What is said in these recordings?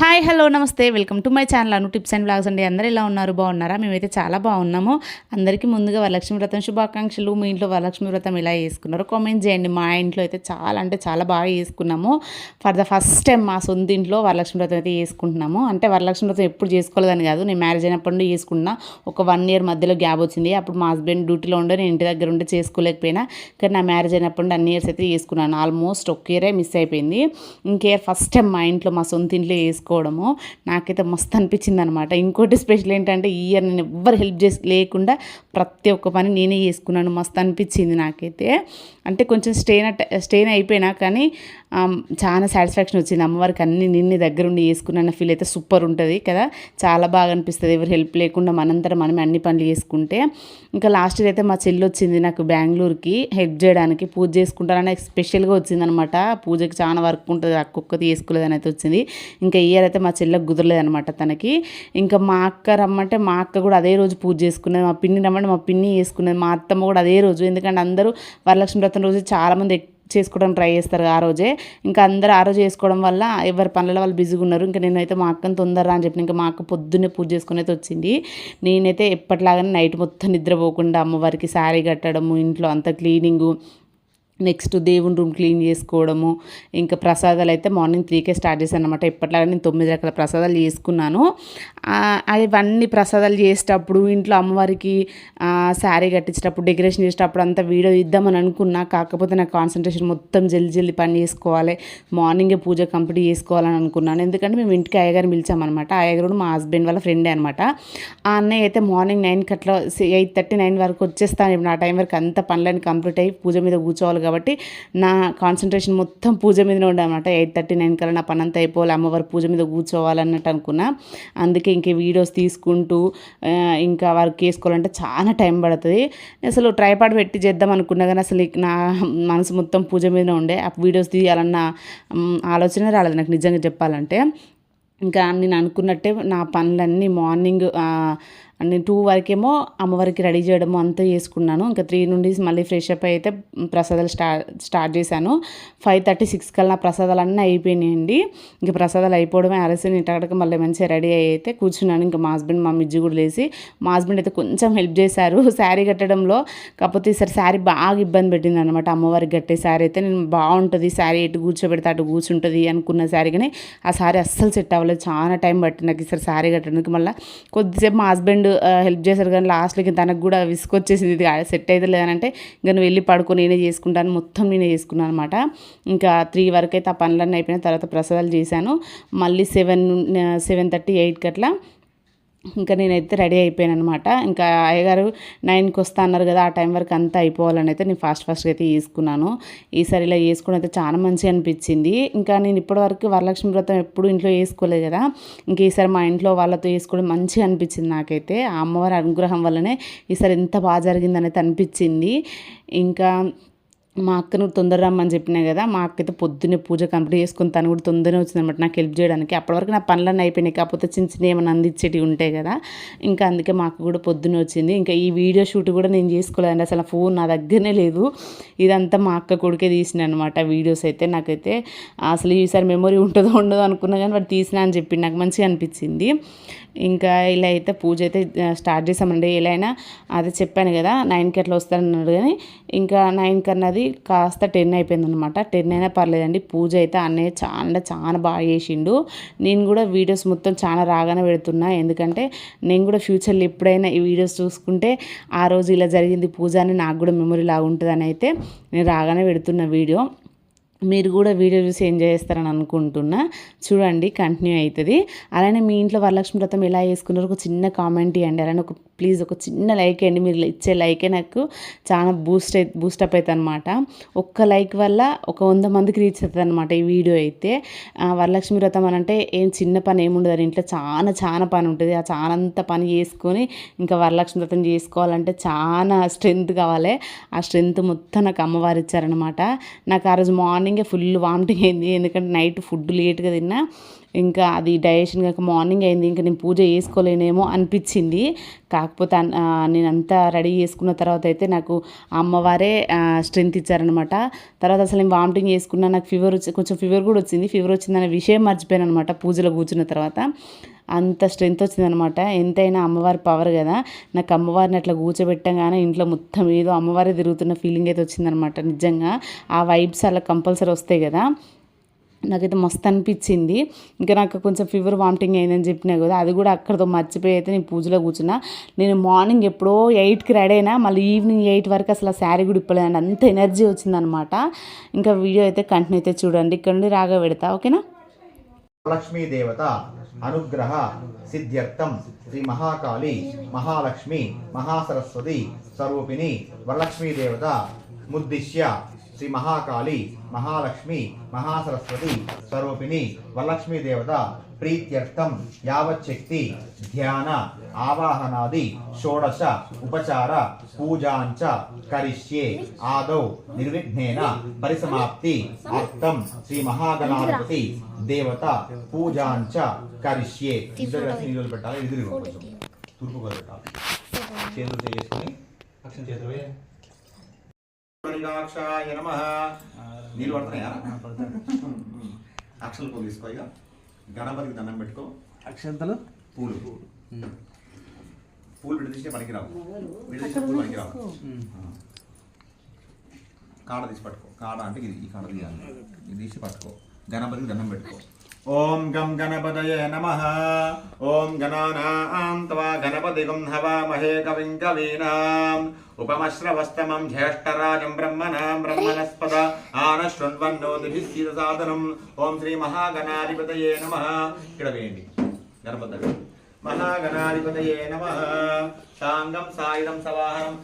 Hi hello నమస్తే. Welcome to my channel Anu tips and blogs అండి. అందరూ ఎలా ఉన్నారు? బాగున్నారా? మేమైతే చాలా బాగున్నాము. అందరికీ ముందుగా వరలక్ష్మి వ్రతం శుభాకాంక్షలు. మీ ఇంట్లో వరలక్ష్మి వ్రతం ఎలా చేసుకున్నారో కామెంట్ చేయండి. మా ఇంట్లో అయితే చాలా అంటే చాలా బాగా చేసుకున్నాము. ఫర్ ద ఫస్ట్ టైం మా సొంత ఇంట్లో వరలక్ష్మి వ్రతం అయితే వేసుకుంటున్నాము అంటే వరలక్ష్మి వ్రతం ఎప్పుడు చేసుకోలేదని కాదు. నేను మ్యారేజ్ అయినప్పటి నుండి చేసుకున్నా ఒక వన్ ఇయర్ మధ్యలో గ్యాప్ వచ్చింది. అప్పుడు మా హస్బెండ్ డ్యూటీలో ఉండే. నేను ఇంటి దగ్గర ఉండి చేసుకోలేకపోయినా. కానీ నా మ్యారేజ్ అయినప్పుడు అన్ని ఇయర్స్ అయితే చేసుకున్నాను. ఆల్మోస్ట్ ఒక ఇయరే మిస్ అయిపోయింది. ఇంకే ఫస్ట్ టైం మా ఇంట్లో మా సొంత ఇంట్లో వేసుకున్నాను తీసుకోవడము నాకైతే మస్తు అనిపించింది అనమాట ఇంకోటి స్పెషల్ ఏంటంటే ఈ ఇయర్ నేను ఎవ్వరు హెల్ప్ చేసి లేకుండా ప్రతి ఒక్క పని నేనే చేసుకున్నాను. మస్తు అనిపించింది నాకైతే. అంటే కొంచెం స్టెయిన్ స్ట్రెయిన్ అయిపోయినా కానీ చాలా సాటిస్ఫాక్షన్ వచ్చింది. అమ్మవారికి అన్ని నిన్ను దగ్గరుండి చేసుకున్న ఫీల్ అయితే సూపర్ ఉంటుంది కదా. చాలా బాగా అనిపిస్తుంది. ఎవరు హెల్ప్ లేకుండా మనంతరం మనమే అన్ని పనులు చేసుకుంటే. ఇంకా లాస్ట్ అయితే మా చెల్లి వచ్చింది నాకు బెంగళూరుకి హెల్ప్ చేయడానికి పూజ చేసుకుంటానని స్పెషల్గా వచ్చిందనమాట. పూజకి చాలా వర్క్ ఉంటుంది. అక్కొక్కది చేసుకోలేదని అయితే వచ్చింది. ఇంకా ఇయర్ అయితే మా చెల్లెకి కుదరలేదనమాట తనకి. ఇంకా మా అక్క రమ్మంటే మా అక్క కూడా అదే రోజు పూజ చేసుకున్నది. మా పిన్ని రమ్మంటే మా పిన్ని చేసుకున్నది. మా అత్తమ్మ కూడా అదే రోజు. ఎందుకంటే అందరూ వరలక్ష్మి వ్రతం రోజు చాలామంది చేసుకోవడానికి ట్రై చేస్తారు ఆ రోజే. ఇంకా అందరు ఆ రోజు చేసుకోవడం వల్ల ఎవరి పనుల వాళ్ళు బిజీగా ఉన్నారు. ఇంకా నేనైతే మా అక్కని తొందరరా అని చెప్పి ఇంకా మా అక్క పొద్దున్నే పూజ చేసుకుని అయితే వచ్చింది. నేనైతే ఎప్పటిలాగానే నైట్ మొత్తం నిద్రపోకుండా అమ్మవారికి శారీ కట్టడము ఇంట్లో అంత క్లీనింగు నెక్స్ట్ దేవుని రూమ్ క్లీన్ చేసుకోవడము ఇంకా ప్రసాదాలు అయితే మార్నింగ్ త్రీకే స్టార్ట్ చేశాను అనమాట ఇప్పట్లాగా నేను తొమ్మిది రకాల ప్రసాదాలు చేసుకున్నాను. అవన్నీ ప్రసాదాలు చేసేటప్పుడు ఇంట్లో అమ్మవారికి శారీ కట్టించేటప్పుడు డెకరేషన్ చేసేటప్పుడు అంతా వీడియో ఇద్దామని అనుకున్నా. కాకపోతే నాకు కాన్సన్ట్రేషన్ మొత్తం జల్ది జల్ది పని చేసుకోవాలి. మార్నింగే పూజ కంప్లీట్ చేసుకోవాలని అనుకున్నాను. ఎందుకంటే మేము ఇంటికి అయ్యగారిని పిలిచామన్నమాట. అయ్యగారు మా హస్బెండ్ వాళ్ళ ఫ్రెండే అనమాట ఆ అన్నయ్య అయితే మార్నింగ్ నైన్కి అట్లా ఎయిట్ థర్టీ నైన్ వరకు వచ్చేస్తాను. ఇప్పుడు నా టైం వరకు అంత పనులన్నీ కంప్లీట్ అయ్యి పూజ మీద కూర్చోవాలి కాబట్టి నా కాన్సన్ట్రేషన్ మొత్తం పూజ మీదనే ఉండనమాట ఎయిట్ థర్టీ నైన్ కల్లా నా పని అంతా అయిపోవాలి. అమ్మవారి పూజ మీద కూర్చోవాలన్నట్టు అనుకున్నా. అందుకే ఇంక వీడియోస్ తీసుకుంటూ ఇంకా వర్క్ చేసుకోవాలంటే చాలా టైం పడుతుంది. అసలు ట్రైపాడ్ పెట్టి చేద్దాం అనుకున్నా కానీ అసలు నా మనసు మొత్తం పూజ మీదనే ఉండే. ఆ వీడియోస్ తీయాలన్న ఆలోచన రాలేదు. నాకు నిజంగా చెప్పాలంటే. ఇంకా నేను అనుకున్నట్టే నా పనులన్నీ మార్నింగ్ నేను టూ వరకేమో అమ్మవారికి రెడీ చేయడము అంతా చేసుకున్నాను. ఇంకా త్రీ నుండి మళ్ళీ ఫ్రెష్ అప్ అయితే ప్రసాదాలు స్టార్ట్ స్టార్ట్ చేశాను. ఫైవ్ థర్టీ సిక్స్ కల్లా ప్రసాదాలు అన్నీ అయిపోయినాయండి. ఇంకా ప్రసాదాలు అయిపోవడమే అరసి ఇంటకడక మళ్ళీ మంచిగా రెడీ అయితే కూర్చున్నాను. ఇంకా మా హస్బెండ్ మా మిజ్జి కూడా లేసి మా హస్బెండ్ అయితే కొంచెం హెల్ప్ చేశారు. శారీ కట్టడంలో కాకపోతే ఈసారి శారీ బాగా ఇబ్బంది పెట్టింది అనమాట అమ్మవారికి కట్టే శారీ అయితే నేను బాగుంటుంది. శారీ ఎటు కూర్చోబెడితే అటు కూర్చుంటుంది అనుకున్న శారీ కానీ ఆ శారీ అస్సలు సెట్ అవ్వలేదు. చాలా టైం పట్టింది నాకు ఈసారి శారీ కట్టడానికి. మళ్ళీ కొద్దిసేపు మా హస్బెండ్ హెల్ప్ చేశారు కానీ లాస్ట్కి తనకు కూడా విసుకొచ్చేసింది ఇది సెట్ అయితే లేదనంటే ఇంకా నువ్వు వెళ్ళి పడుకొని నేనే చేసుకుంటాను మొత్తం నేనే చేసుకున్నాను అనమాట ఇంకా త్రీ వరకు అయితే ఆ పనులన్నీ అయిపోయిన తర్వాత ప్రసాదాలు చేశాను. మళ్ళీ సెవెన్ సెవెన్ థర్టీ ఎయిట్కి అట్లా ఇంకా నేనైతే రెడీ అయిపోయాను అనమాట ఇంకా అయ్యగారు నైన్కి వస్తా అన్నారు కదా ఆ టైం వరకు అంతా అయిపోవాలని అయితే నేను ఫాస్ట్ ఫాస్ట్గా అయితే వేసుకున్నాను ఈసారి ఇలా వేసుకుని అయితే చాలా మంచిగా అనిపించింది. ఇంకా నేను ఇప్పటివరకు వరలక్ష్మి వ్రతం ఎప్పుడు ఇంట్లో వేసుకోలేదు కదా ఇంక ఈసారి మా ఇంట్లో వాళ్ళతో వేసుకోవడం మంచిగా అనిపించింది నాకైతే. ఆ అమ్మవారి అనుగ్రహం వల్లనే ఈసారి ఎంత బాగా జరిగిందనైతే అనిపించింది. ఇంకా మా అక్కను తొందర రమ్మని చెప్పినా కదా మా అక్కయితే పొద్దున్నే పూజ కంప్లీట్ చేసుకుని తను కూడా తొందరనే వచ్చిందనమాట నాకు హెల్ప్ చేయడానికి. అప్పటివరకు నా పనులన్నీ అయిపోయినాయి కాకపోతే చిన్న చిన్న ఏమైనా అందించేటివి ఉంటాయి కదా. ఇంకా అందుకే మా అక్క కూడా పొద్దున్నే వచ్చింది. ఇంకా ఈ వీడియో షూట్ కూడా నేను చేసుకోలేదండి అసలు ఫోన్ నా దగ్గరనే లేదు. ఇదంతా మా అక్క కొడుకే తీసిన అనమాట వీడియోస్ అయితే. నాకైతే అసలు ఈసారి మెమొరీ ఉంటుందో ఉండదో అనుకున్నా కానీ వాడు తీసినా అని చెప్పి నాకు మంచిగా అనిపించింది. ఇంకా ఇలా అయితే పూజ అయితే స్టార్ట్ చేసామండి ఎలా అయినా అదే చెప్పాను కదా నైన్కి అట్లా వస్తానన్నాడు కానీ ఇంకా నైన్కి అన్నది కాస్త టెన్ అయిపోయింది అనమాట టెన్ అయినా పర్లేదండి. పూజ అయితే అన్నయ్య చాలా చాలా బాగా చేసిండు. నేను కూడా వీడియోస్ మొత్తం చాలా రాగానే పెడుతున్నా. ఎందుకంటే నేను కూడా ఫ్యూచర్లో ఎప్పుడైనా ఈ వీడియోస్ చూసుకుంటే ఆ రోజు ఇలా జరిగింది పూజ అని నాకు కూడా మెమొరీ లాగా ఉంటుందని అయితే నేను రాగానే పెడుతున్న వీడియో. మీరు కూడా వీడియో చూసి ఎంజాయ్ చేస్తారని అనుకుంటున్నా. చూడండి కంటిన్యూ అవుతుంది. అలానే మీ ఇంట్లో వరలక్ష్మి వ్రతం ఎలా చేసుకున్నారు ఒక చిన్న కామెంట్ ఇవ్వండి. అలానే ఒక ప్లీజ్ ఒక చిన్న లైక్ అండి మీరు ఇచ్చే లైకే నాకు చాలా బూస్ట్ అయి బూస్టప్ అవుతుంది అనమాట ఒక్క లైక్ వల్ల ఒక వంద మందికి రీచ్ అవుతుంది అనమాట ఈ వీడియో అయితే. వరలక్ష్మి వ్రతం అని అంటే ఏం చిన్న పని ఏముండదు అని ఇంట్లో చాలా చాలా పని ఉంటుంది. ఆ చాలా అంత పని చేసుకొని ఇంకా వరలక్ష్మి వ్రతం చేసుకోవాలంటే చాలా స్ట్రెంత్ కావాలి. ఆ స్ట్రెంత్ మొత్తం నాకు అమ్మవారు ఇచ్చారనమాట నాకు ఆ రోజు మార్నింగ్ ఫుల్ వామిటింగ్ అయింది. ఎందుకంటే నైట్ ఫుడ్ లేట్గా తిన్నా ఇంకా అది డైజెషన్ కాక మార్నింగ్ అయింది. ఇంకా నేను పూజ చేసుకోలేనేమో అనిపించింది. కాకపోతే నేను అంతా రెడీ చేసుకున్న తర్వాత అయితే నాకు అమ్మవారే స్ట్రెంత్ ఇచ్చారనమాట తర్వాత అసలు నేను వామిటింగ్ చేసుకున్నా నాకు ఫీవర్ వచ్చి కొంచెం ఫీవర్ కూడా వచ్చింది. ఫీవర్ వచ్చిందనే విషయం మర్చిపోయాను అనమాట పూజలో కూర్చున్న తర్వాత. అంత స్ట్రెంత్ వచ్చిందనమాట. ఎంతైనా అమ్మవారి పవర్ కదా. నాకు అమ్మవారిని అట్లా కూర్చోబెట్టంగానే ఇంట్లో మొత్తం ఏదో అమ్మవారే తిరుగుతున్న ఫీలింగ్ అయితే వచ్చిందనమాట నిజంగా. ఆ వైబ్స్ అలా కంపల్సరీ వస్తాయి కదా. నాకైతే మస్తు అనిపించింది. ఇంకా నాకు కొంచెం ఫీవర్ వామిటింగ్ అయిందని చెప్పినా కదా అది కూడా అక్కడతో మర్చిపోయి అయితే నేను పూజలో కూర్చున్నా. నేను మార్నింగ్ ఎప్పుడో ఎయిట్కి రెడీ అయినా మళ్ళీ ఈవినింగ్ ఎయిట్ వరకు అసలు ఆ శారీ కూడా ఇప్పలేదండి అంత ఎనర్జీ వచ్చిందనమాట. ఇంకా వీడియో అయితే కంటిన్యూ అయితే చూడండి. ఇక్కడ నుండి రాగా పెడతా. ఓకేనా లక్ష్మీదేవత అనుగ్రహ సిద్ధ్యర్థం. శ్రీ మహాకాళి మహాలక్ష్మి మహాసరస్వతి స్వరూపిణి వరలక్ష్మీదేవత ముద్దిశ్య శ్రీ మహాకాళి మహాలక్ష్మి మహాసరస్వతి స్వరూపిణి వరలక్ష్మీదేవత ప్రీత్యర్థం యావచ్చక్తి ధ్యాన ఆవాహనాది షోడశ ఉపచార పూజాంచ కరిష్యే ఆదౌ నిర్విఘ్నేన పరిసమాప్తి అర్థం శ్రీ మహాగణాధిపతి దేవత పూజాంచ కరిష్యే. ఇద్దరు నీళ్ళు పెట్టాలి? కొంచెం. తూర్పు పెట్టాలి చేతులు చేసుకుని అక్షం చేతులు నీళ్ళు పడుతున్నాయా? అక్షలు పూలు తీసుకో ఇక గణపతికి దండం పెట్టుకో. అక్షంతలు? పూలు. పూలు విడదీసే పనికిరావు. విడదీసే పూలు పనికిరావు. కాడ తీసి పట్టుకో. కాడ అంటే ఇది ఈ కాడ తీయాలి. ఇది తీసి పట్టుకో. గణపతికి దండం పెట్టుకో. ఓం గం గణపతయ నమ. ఓం గణానాం త్వా గణపతిగం హవామహే కవిం కవీనాం. ఉపమశ్రవస్తమం జ్యేష్ఠరాజం బ్రహ్మణాం బ్రహ్మణస్పద ఆనశృణ్వన్నోదిభిస్సీత సాధనం ఓం శ్రీ మహాగణాధిపతయే నమ. ఇక్కడ వేయండి. గణపతి దగ్గర. మహాగణాధిపతయే నమ. శాంగం సాయుధం సవాహనం.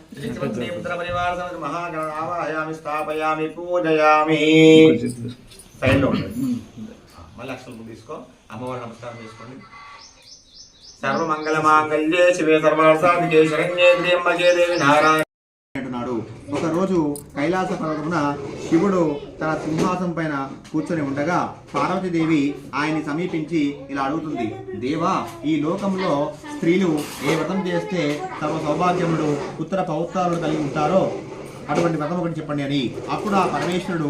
శ్రీ పుత్ర పరివార సమేత మహాగణ ఆవాహయామి స్థాపయామి పూజయామి. సైడ్లో ఉండండి. మళ్ళీ అక్షరం ముందు తీసుకో. అమ్మవారి నమస్కారం చేసుకోండి. సర్వమంగళ ఒక శివే శరణ్యే దేవి నారాయణ. అంటున్నాడు. ఒకరోజు కైలాస పర్వతమున శివుడు తన సింహాసం పైన కూర్చొని ఉండగా పార్వతీదేవి ఆయన్ని సమీపించి ఇలా అడుగుతుంది. దేవా ఈ లోకంలో స్త్రీలు ఏ వ్రతం చేస్తే తమ సౌభాగ్యముడు ఉత్తర పౌత్రాలు కలిగి ఉంటారో? అటువంటి వ్రతం ఒకటి చెప్పండి అని. అప్పుడు ఆ పరమేశ్వరుడు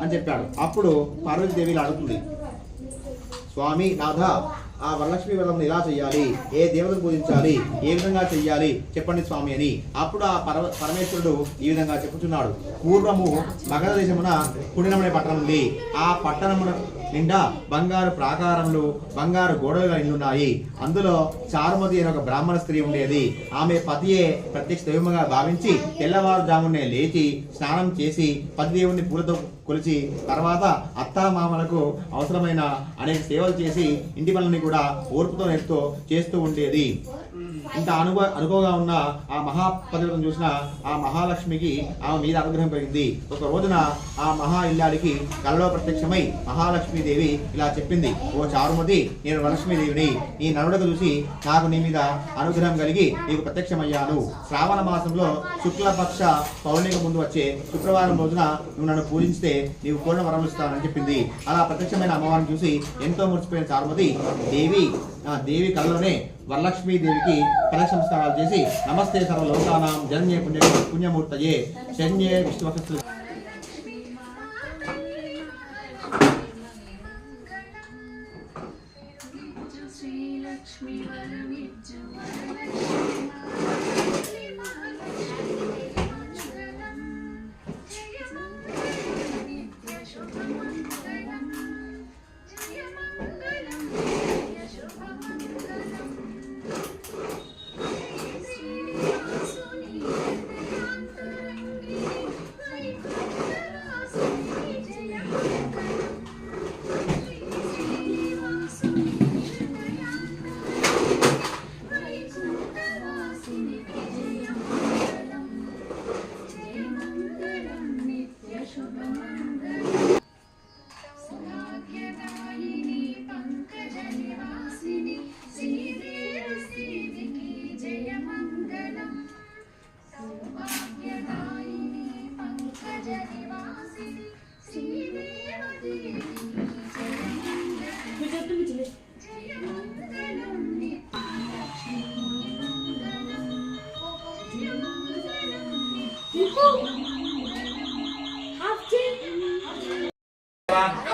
అని చెప్పాడు. అప్పుడు పార్వతీదేవి ఇలా అడుగుతుంది. స్వామి నాథ ఆ వరలక్ష్మి వ్రతం ఎలా చేయాలి? ఏ దేవతను పూజించాలి? ఏ విధంగా చెయ్యాలి చెప్పండి స్వామి అని. అప్పుడు ఆ పర పరమేశ్వరుడు ఈ విధంగా చెప్పుచున్నాడు. పూర్వము మగధ దేశమున పుణ్యమనే పట్టణం ఉంది. ఆ పట్టణమున నిండా బంగారు ప్రాకారములు బంగారు గోడలు నిండున్నాయి. ఉన్నాయి అందులో చారుమతి అనే ఒక బ్రాహ్మణ స్త్రీ ఉండేది. ఆమె పతియే ప్రత్యక్ష దైవముగా భావించి తెల్లవారుజామునే లేచి స్నానం చేసి పతిదేవుని పూలతో కొలిచి తర్వాత అత్తామామలకు అవసరమైన అనేక సేవలు చేసి ఇంటి పనులని కూడా ఓర్పుతో నేర్పుతో చేస్తూ ఉండేది. ఇంత అనుభవ అనుభవంగా ఉన్న ఆ మహాపతివ్రతను చూసిన ఆ మహాలక్ష్మికి ఆమె మీద అనుగ్రహం పెరిగింది. ఒక రోజున ఆ మహా ఇల్లాడికి కలలో ప్రత్యక్షమై మహాలక్ష్మీదేవి ఇలా చెప్పింది. ఓ చారుమతి నేను వరలక్ష్మీదేవిని. ఈ నరుడకు చూసి నాకు నీ మీద అనుగ్రహం కలిగి నీకు ప్రత్యక్షమయ్యాను. శ్రావణ మాసంలో శుక్లపక్ష పౌర్ణిక ముందు వచ్చే శుక్రవారం రోజున నువ్వు నన్ను పూజిస్తే నీవు పూర్ణ వరం ఇస్తానని చెప్పింది. అలా ప్రత్యక్షమైన అమ్మవారిని చూసి ఎంతో మురిసిపోయిన చారుమతి దేవి ఆ దేవి కళ్ళలోనే వరలక్ష్మీదేవికి దేవికి ప్రదక్ష చేసి నమస్తే సర్వ లోకానాం జన్య పుణ్య పుణ్యమూర్తయే శన్యే విష్ణువక్ష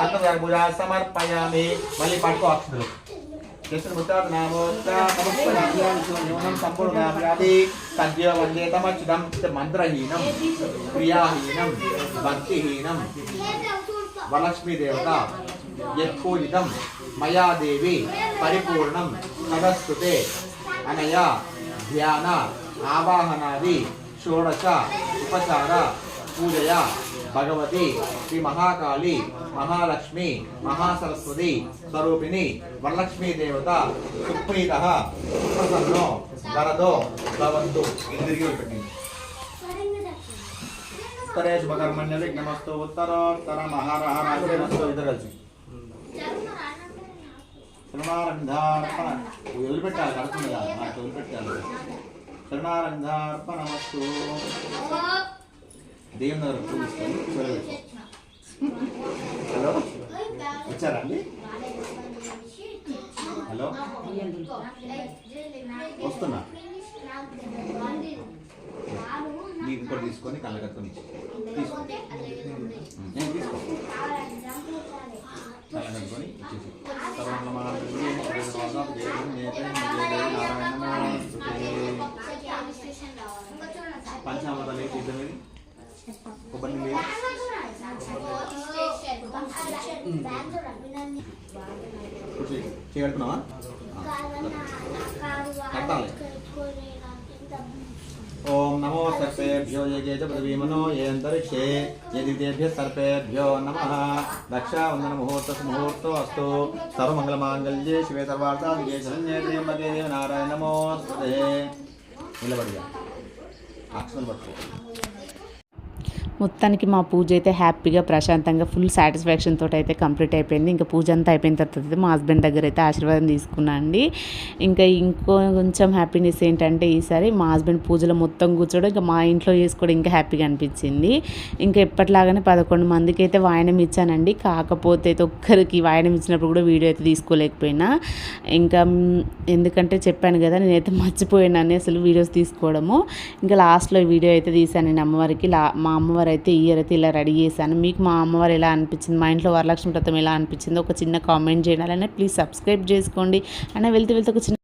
అర్థం సమర్పయామి మళ్ళీ పట్టుకో అక్షతులు కృష్ణ ముత్తాత నామోత్తం సంపూర్ణాది సద్య వందేతమచ్యుతం మంత్రహీనం క్రియాహీనం భక్తిహీనం వరలక్ష్మీ యత్పూజితం మయాదేవి పరిపూర్ణం తదస్తుతే అనయ ధ్యాన ఆవాహనాది షోడశ ఉపచార పూజయ భగవతి శ్రీ మహాకాళి మహాలక్ష్మి మహాసరస్వతి స్వరూపిణి వరలక్ష్మీ దేవత సుప్రీత సుప్రసన్నో వరదో భవంతు ఇంద్రియులు పెట్టింది ఉత్తరే శుభకర్మణ్య విఘ్నమస్తు ఉత్తరోత్తర మహారహరాజనస్తు ఇద్దరు కలిసి. వదిలిపెట్టాలి కడుతుంది కదా నాకు వదిలిపెట్టాలి శరణారంధార్పణమస్తు దేవుని దగ్గర పూజిస్తాను చూడవచ్చు హలో వచ్చారా అండి హలో వస్తున్నా నీకు కూడా తీసుకొని కళ్ళ కట్టుకొని తీసుకో నేను తీసుకో కళ్ళ కట్టుకొని ఇచ్చేసి ఇద్దరు కొబ్బరి లేదు కూర్చో చేయగలుగుతున్నావా కట్టాలి ఓం నమో సర్పేభ్యో యజే చ పృథివీమనో యేంతరిక్షే యదితేభ్య సర్పేభ్యో నమ రక్షావందన ముహూర్త ముహూర్తో అస్తు సర్వమంగళమాంగళ్యే శివే సర్వార్థాదిగే శరణ్యే త్ర్యంబకే దేవ నారాయణ నమోస్తుతే నిలబడిగా అక్షరం పట్టుకో మొత్తానికి మా పూజ అయితే హ్యాపీగా ప్రశాంతంగా ఫుల్ సాటిస్ఫాక్షన్ తోటి అయితే కంప్లీట్ అయిపోయింది. ఇంకా పూజ అంతా అయిపోయిన తర్వాత మా హస్బెండ్ దగ్గర అయితే ఆశీర్వాదం తీసుకున్నా అండి. ఇంకా ఇంకో కొంచెం హ్యాపీనెస్ ఏంటంటే ఈసారి మా హస్బెండ్ పూజలో మొత్తం కూర్చోవడం ఇంకా మా ఇంట్లో చేసుకోవడం ఇంకా హ్యాపీగా అనిపించింది. ఇంకా ఎప్పటిలాగానే పదకొండు మందికి అయితే వాయనం ఇచ్చానండి. కాకపోతే అయితే ఒక్కరికి వాయనం ఇచ్చినప్పుడు కూడా వీడియో అయితే తీసుకోలేకపోయినా. ఇంకా ఎందుకంటే చెప్పాను కదా నేనైతే మర్చిపోయాను అసలు వీడియోస్ తీసుకోవడము. ఇంకా లాస్ట్లో వీడియో అయితే తీశాను నేను అమ్మవారికి. లా మా అమ్మవారి అయితే ఇయర్ అయితే ఇలా రెడీ చేశాను. మీకు మా అమ్మవారు ఎలా అనిపించింది? మా ఇంట్లో వరలక్ష్మి వ్రతం ఎలా అనిపించిందో ఒక చిన్న కామెంట్ చేయాలని ప్లీజ్ సబ్స్క్రైబ్ చేసుకోండి. అయినా వెళ్తే వెళ్తే ఒక చిన్న